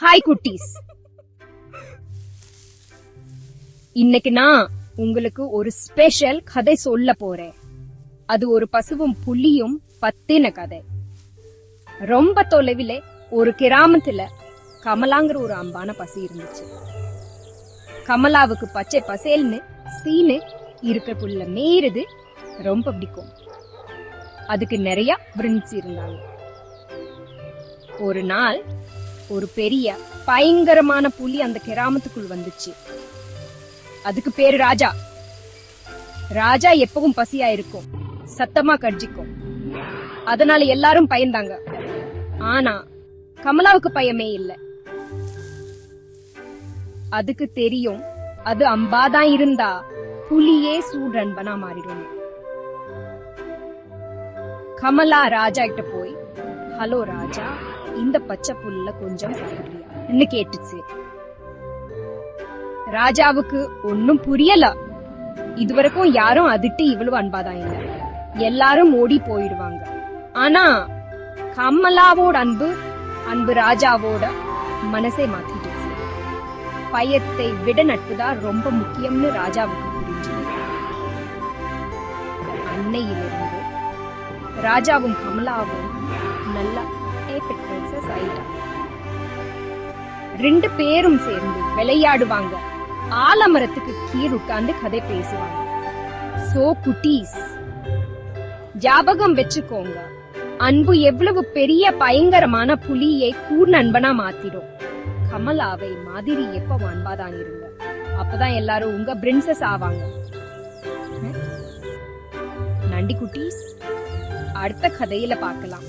Hi குட்டீஸ். இன்னைக்கு நான் உங்களுக்கு ஒரு ஸ்பெஷல் கதை சொல்ல போறேன். அது ஒரு பசுவும் புலியும் பத்தின கதை. ரொம்ப தொலைவில் ஒரு கிராமத்துல கமலாங்கிற ஒரு அம்பான பசி இருந்துச்சு. கமலாவுக்கு பச்சை பசேல்னு சீனு இருக்கிற புல்ல ரொம்ப பிடிக்கும். அதுக்கு நிறைய ஃப்ரெண்ட்ஸ் இருந்தாங்க. ஒரு நாள் ஒரு பெரிய பயங்கரமான புலி அந்த கிராமத்துக்குள் வந்துச்சு. அதுக்கு பேரு ராஜா. ராஜா எப்பவும் பசியா இருக்கும். சத்தமா கர்ஜிக்கும். அதனால எல்லாரும் பயந்தாங்க. ஆனா கமலாவுக்கு பயமே இல்ல. அதுக்கு தெரியும் அது அம்பாதான் இருந்தா புலியே சூடன்பனா மாறிடும். கமலா ராஜா கிட்ட போய் ஹலோ ராஜா இந்த பச்சை புல்ல கொஞ்சம் சாப்பிடுறியான்னு கேட்டுச்சு. ராஜாவுக்கு ஒன்னும் புரியல. இதுவரைக்கும் யாரும் அதிட்டு இவ்வளவு அன்பாதான் இல்ல. எல்லாரும் ஓடி போயிடுவாங்க. ஆனா கமலாவோட அன்பு அன்பு ராஜாவோட மனசை மாத்திட்டு பயத்தை விட நட்புதான் ரொம்ப முக்கியம்னு ராஜாவுக்கு புரிஞ்சது. அன்னையிலிருந்து ராஜாவும் கமலாவும் நல்லா பிரின்சஸ் ஆயிட்டாங்க ரெண்டு பேரும் சேர்ந்து விளையாடுவாங்க. ஆலமரத்துக்கு கீழ் உட்கார்ந்து கதை பேசுவாங்க. சோ குட்டீஸ் ஜாபகம் வச்சுக்கோங்க. அன்பு எவ்வளவு பெரிய பயங்கரமான புலியை கூட நண்பனா மாத்திடும். கமலாவை மாதிரி எப்ப அன்பாதான் இருங்க அப்பதான் எல்லாரும் உங்க பிரின்சஸ் ஆவாங்க. நண்டி குட்டீஸ். அடுத்த கதையில பார்க்கலாம்.